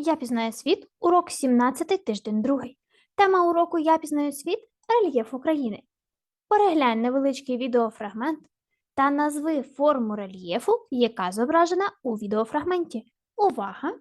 Я пізнаю світ, урок 17 тиждень другий. Тема уроку Я пізнаю світ рельєф України. Переглянь невеличкий відеофрагмент та назви форму рельєфу, яка зображена у відеофрагменті. Увага!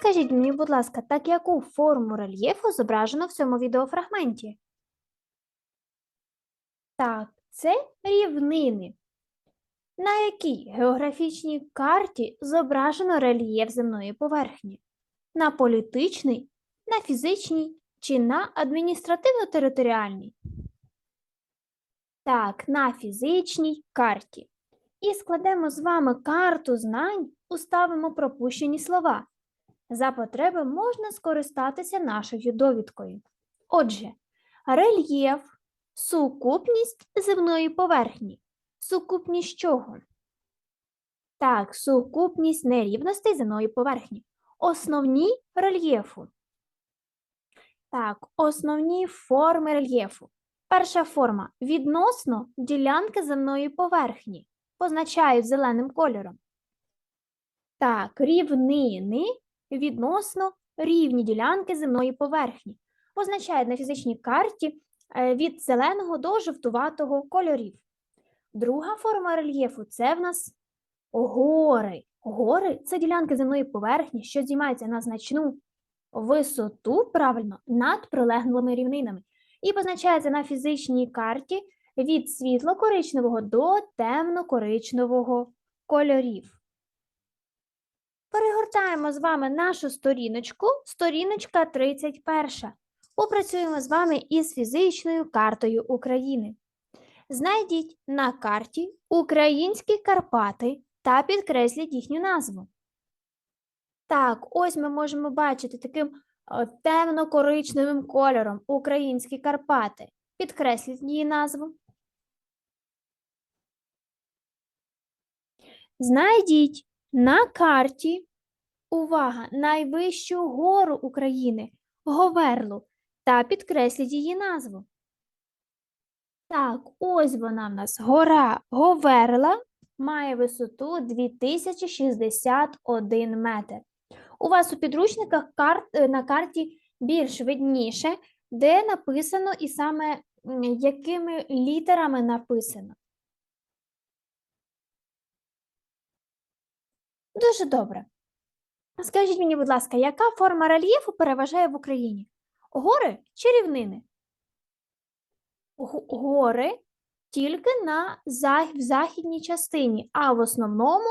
Скажіть мені, будь ласка, так яку форму рельєфу зображено в цьому відеофрагменті? Так, це рівнини. На якій географічній карті зображено рельєф земної поверхні? На політичній, на фізичній чи на адміністративно-територіальній? Так, на фізичній карті. І складемо з вами карту знань, уставимо пропущені слова. За потреби можна скористатися нашою довідкою. Отже, рельєф сукупність земної поверхні. Сукупність чого? Так, сукупність нерівностей земної поверхні. Основні рельєфу. Так, основні форми рельєфу. Перша форма відносно ділянки земної поверхні. Позначають зеленим кольором. Так, рівнини відносно рівні ділянки земної поверхні. Позначають на фізичній карті е, від зеленого до жовтуватого кольорів. Друга форма рельєфу це в нас гори. Гори це ділянки земної поверхні, що здіймаються на значну висоту, правильно, над прилеглими рівнинами. І позначається на фізичній карті від світло-коричневого до темно-коричневого кольорів. Перегортаємо з вами нашу сторіночку, сторіночка 31. Попрацюємо з вами із фізичною картою України. Знайдіть на карті українські Карпати та підкресліть їхню назву. Так, ось ми можемо бачити таким е, темно-коричневим кольором українські Карпати. Підкресліть її назву. Знайдіть на карті, увага, найвищу гору України Говерлу та підкресліть її назву. Так, ось вона в нас гора Говерла має висоту 2061 метр. У вас у підручниках карт, е, на карті більш видніше, де написано і саме якими літерами написано. Дуже добре. Скажіть мені, будь ласка, яка форма рельєфу переважає в Україні? Гори чи рівнини? Гори тільки на в західній частині, а в основному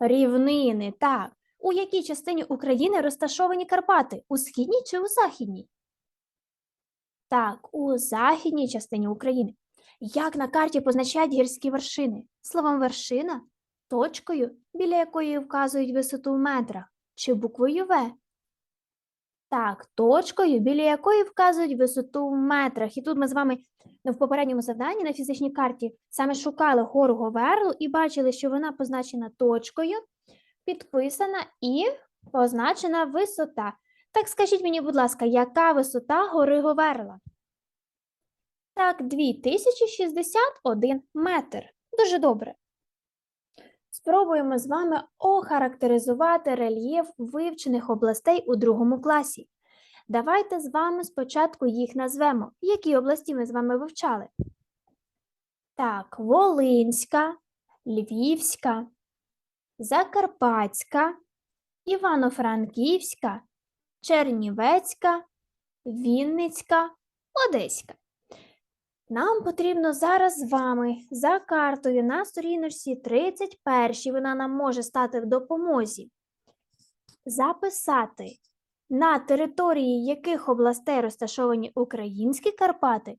рівнини. Так. У якій частині України розташовані Карпати? У східній чи у західній? Так, у західній частині України. Як на карті позначають гірські вершини? Словом вершина точкою, біля якої вказують висоту в метрах, чи буквою В? Так, точкою, біля якої вказують висоту в метрах. І тут ми з вами в попередньому завданні на фізичній карті саме шукали гору Говерлу і бачили, що вона позначена точкою, підписана і позначена висота. Так скажіть мені, будь ласка, яка висота гори Говерла? Так, 2061 метр. Дуже добре. Спробуємо з вами охарактеризувати рельєф вивчених областей у другому класі. Давайте з вами спочатку їх назвемо. Які області ми з вами вивчали? Так, Волинська, Львівська, Закарпатська, Івано-Франківська, Чернівецька, Вінницька, Одеська. Нам потрібно зараз з вами за картою на сторіночці 31, вона нам може стати в допомозі, записати на території яких областей розташовані українські Карпати,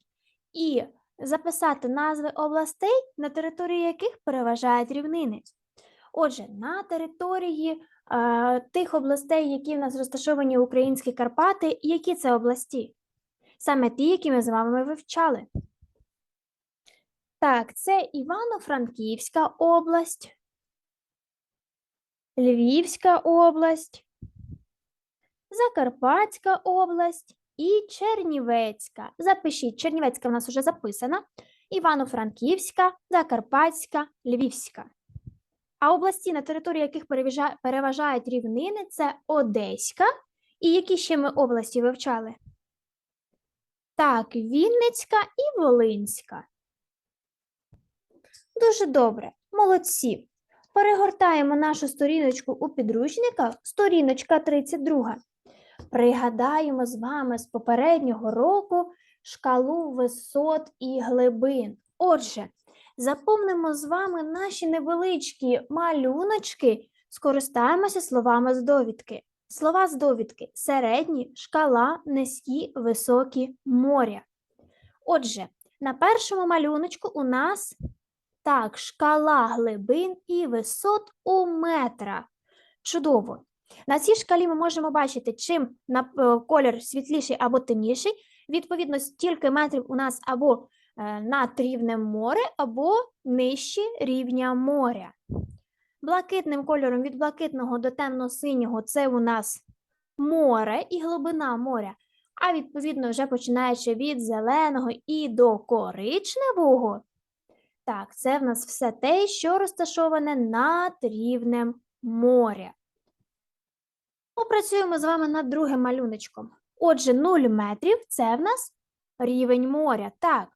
і записати назви областей, на території яких переважають рівнини. Отже, на території е, тих областей, які в нас розташовані українські Карпати, які це області? Саме ті, які ми з вами вивчали. Так, це Івано-Франківська область, Львівська область, Закарпатська область і Чернівецька. Запишіть, Чернівецька в нас вже записана. Івано-Франківська, Закарпатська, Львівська. А області, на території яких переважають рівнини, це Одеська. І які ще ми області вивчали? Так, Вінницька і Волинська. Дуже добре, молодці. Перегортаємо нашу сторіночку у підручника, сторіночка 32. Пригадаємо з вами з попереднього року шкалу висот і глибин. Отже, заповнимо з вами наші невеличкі малюночки, скористаємося словами з довідки. Слова з довідки середні, шкала, низькі, високі, моря. Отже, на першому малюночку у нас так, шкала глибин і висот у метрах. Чудово. На цій шкалі ми можемо бачити, чим е, колір світліший або темніший. Відповідно, стільки метрів у нас або е, над рівнем море, або нижче рівня моря. Блакитним кольором від блакитного до темно-синього це у нас море і глибина моря. А відповідно, вже починаючи від зеленого і до коричневого, так, це в нас все те, що розташоване над рівнем моря. Попрацюємо з вами над другим малюночком. Отже, 0 метрів це в нас рівень моря. Так.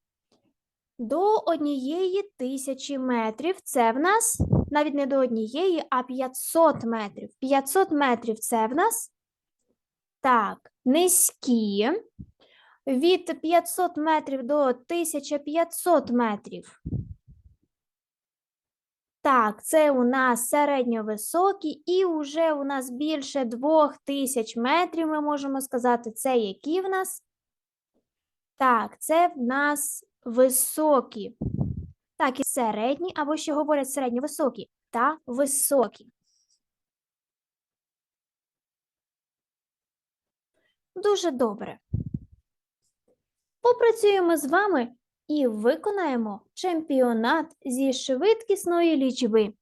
До однієї тисячі метрів це в нас навіть не до однієї, а 500 метрів. 500 метрів це в нас так, низькі. Від 500 метрів до 1500 метрів. Так, це у нас середньовисокі, і вже у нас більше 2000 метрів, ми можемо сказати, це які в нас? Так, це в нас високі. Так, і середні, або ще говорять середньовисокі та високі. Дуже добре. Попрацюємо з вами і виконаємо чемпіонат зі швидкісної лічби.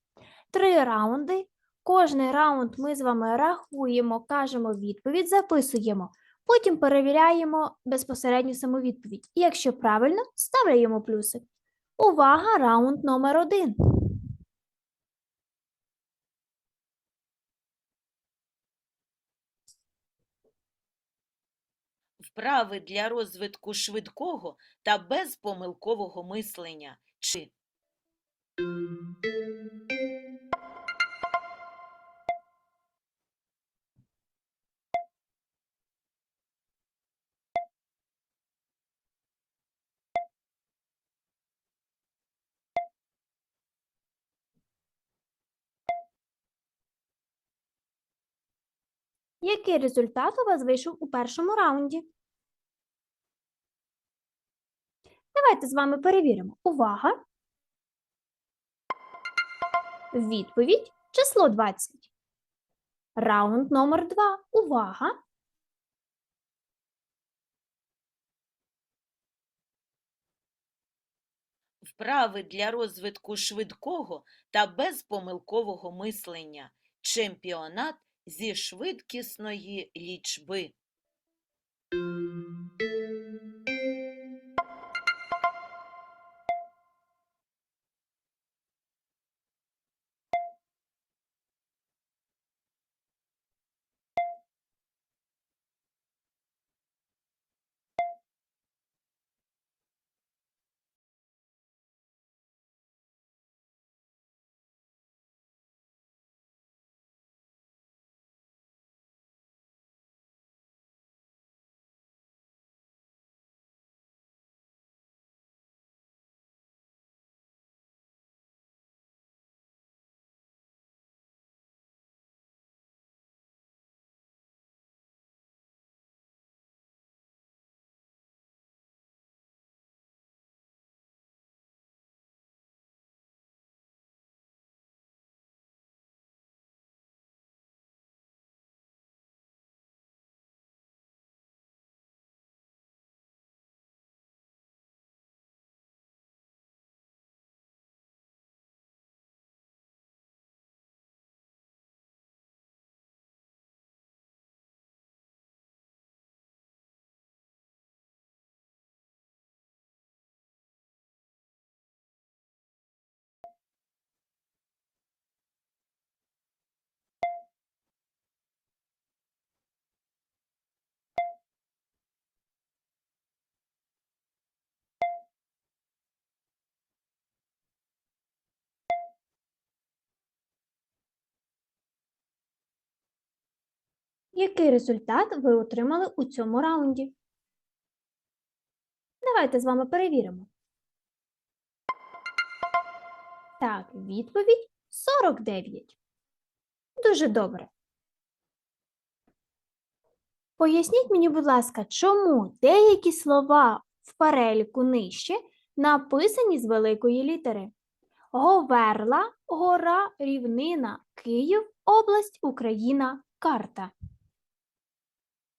Три раунди. Кожний раунд ми з вами рахуємо, кажемо відповідь, записуємо. Потім перевіряємо безпосередню саму відповідь. І якщо правильно, ставляємо плюсик. Увага! Раунд номер один. Вправи для розвитку швидкого та безпомилкового мислення. Чи Який результат у вас вийшов у першому раунді? Давайте з вами перевіримо. Увага! Відповідь число 20. Раунд номер 2. Увага! вправи для розвитку швидкого та безпомилкового мислення. Чемпіонат зі швидкісної лічби. Який результат ви отримали у цьому раунді? Давайте з вами перевіримо. Так, відповідь 49. Дуже добре. Поясніть мені, будь ласка, чому деякі слова в переліку нижче написані з великої літери? Говерла, гора, рівнина, Київ, область, Україна, карта.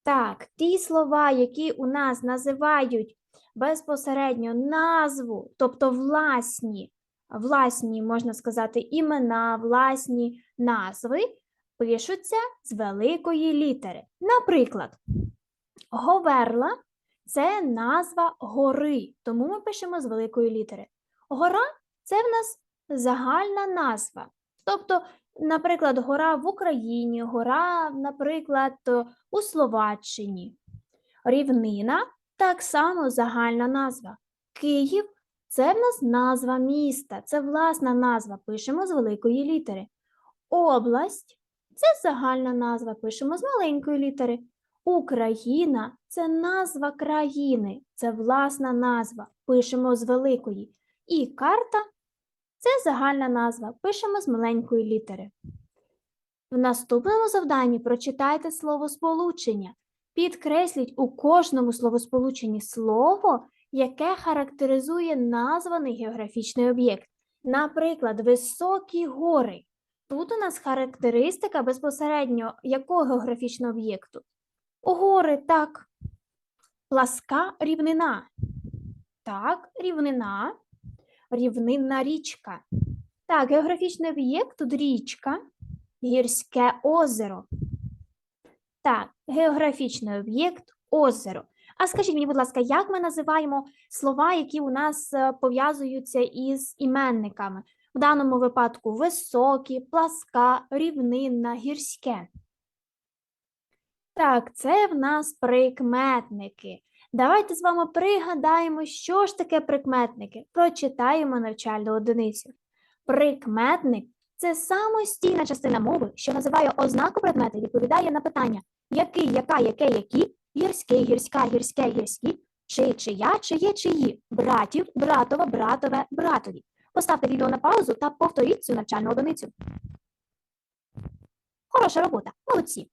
Так, ті слова, які у нас називають безпосередньо назву, тобто власні, власні, можна сказати, імена, власні назви, пишуться з великої літери. Наприклад, Говерла це назва гори, тому ми пишемо з великої літери. Гора це в нас загальна назва. Тобто, наприклад, гора в Україні, гора, наприклад, у Словаччині. Рівнина так само загальна назва. Київ це в нас назва міста, це власна назва, пишемо з великої літери. Область це загальна назва, пишемо з маленької літери. Україна це назва країни, це власна назва, пишемо з великої. І карта це загальна назва, пишемо з маленької літери. В наступному завданні прочитайте словосполучення. Підкресліть у кожному словосполученні слово, яке характеризує названий географічний об'єкт. Наприклад, високі гори. Тут у нас характеристика безпосередньо якого географічного об'єкту? Гори, так. Пласка рівнина. Так, рівнина. Рівнинна річка. Так, географічний об'єкт тут річка, гірське озеро. Так, географічний об'єкт озеро. А скажіть мені, будь ласка, як ми називаємо слова, які у нас е, пов'язуються із іменниками? В даному випадку високі, пласка, рівнинна, гірське. Так, це в нас прикметники. Давайте з вами пригадаємо, що ж таке прикметники. Прочитаємо навчальну одиницю. Прикметник це самостійна частина мови, що називає ознаку предмета відповідає на питання який, яка, яке, які, гірський, гірська, гірське, гірські, чи, чия, чиє, чиї, братів, братова, братове, братові. Поставте відео на паузу та повторіть цю навчальну одиницю. Хороша робота, молодці.